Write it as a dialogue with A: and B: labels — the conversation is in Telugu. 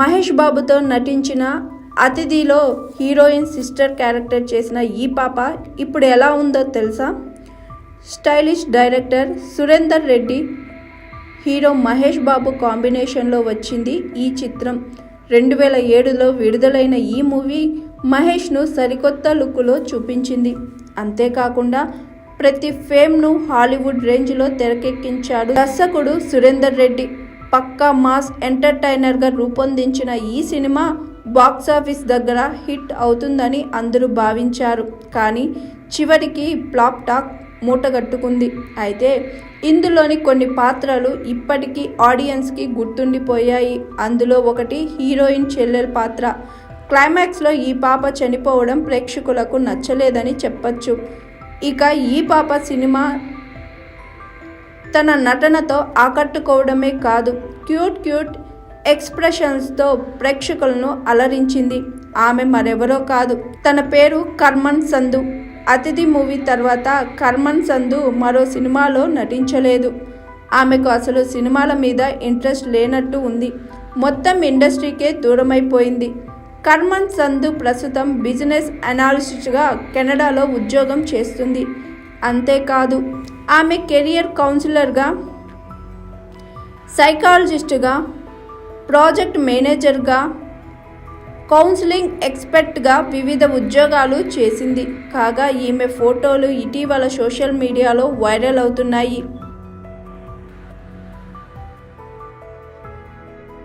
A: మహేష్ బాబుతో నటించిన అతిథిలో హీరోయిన్ సిస్టర్ క్యారెక్టర్ చేసిన ఈ పాప ఇప్పుడు ఎలా ఉందో తెలుసా? Stylish director Surender Reddy hero Mahesh Babu కాంబినేషన్లో వచ్చింది ఈ చిత్రం. రెండు వేల ఏడులో విడుదలైన ఈ మూవీ మహేష్ను సరికొత్త లుక్లో చూపించింది. అంతేకాకుండా ప్రతి ఫేమ్ను హాలీవుడ్ రేంజ్లో తెరకెక్కించాడు దర్శకుడు సురేందర్ రెడ్డి. పక్కా మాస్ ఎంటర్టైనర్గా రూపొందించిన ఈ సినిమా బాక్సాఫీస్ దగ్గర హిట్ అవుతుందని అందరూ భావించారు. కానీ చివరికి ఫ్లాప్ టాక్ మూటగట్టుకుంది. అయితే ఇందులోని కొన్ని పాత్రలు ఇప్పటికీ ఆడియన్స్కి గుర్తుండిపోయాయి. అందులో ఒకటి హీరోయిన్ చెల్లెల పాత్ర. క్లైమాక్స్లో ఈ పాప చనిపోవడం ప్రేక్షకులకు నచ్చలేదని చెప్పచ్చు. ఇక ఈ పాప సినిమా తన నటనతో ఆకట్టుకోవడమే కాదు క్యూట్ క్యూట్ ఎక్స్ప్రెషన్స్తో ప్రేక్షకులను అలరించింది. ఆమె మరెవరో కాదు. తన పేరు కర్మన్ సంధు అతిథి మూవీ తర్వాత కర్మన్ సంధు మరో సినిమాలో నటించలేదు. ఆమెకు అసలు సినిమాల మీద ఇంట్రెస్ట్ లేనట్టు ఉంది. మొత్తం ఇండస్ట్రీకే దూరమైపోయింది. కర్మన్ సంధు ప్రస్తుతం బిజినెస్ అనాలిస్ట్గా కెనడాలో ఉద్యోగం చేస్తుంది. అంతేకాదు ఆమె కెరియర్ కౌన్సిలర్గా సైకాలజిస్టుగా ప్రాజెక్ట్ మేనేజర్గా కౌన్సిలింగ్ ఎక్స్పర్ట్గా వివిధ ఉద్యోగాలు చేసింది. కాగా ఈమె ఫోటోలు ఇటీవల సోషల్ మీడియాలో వైరల్ అవుతున్నాయి.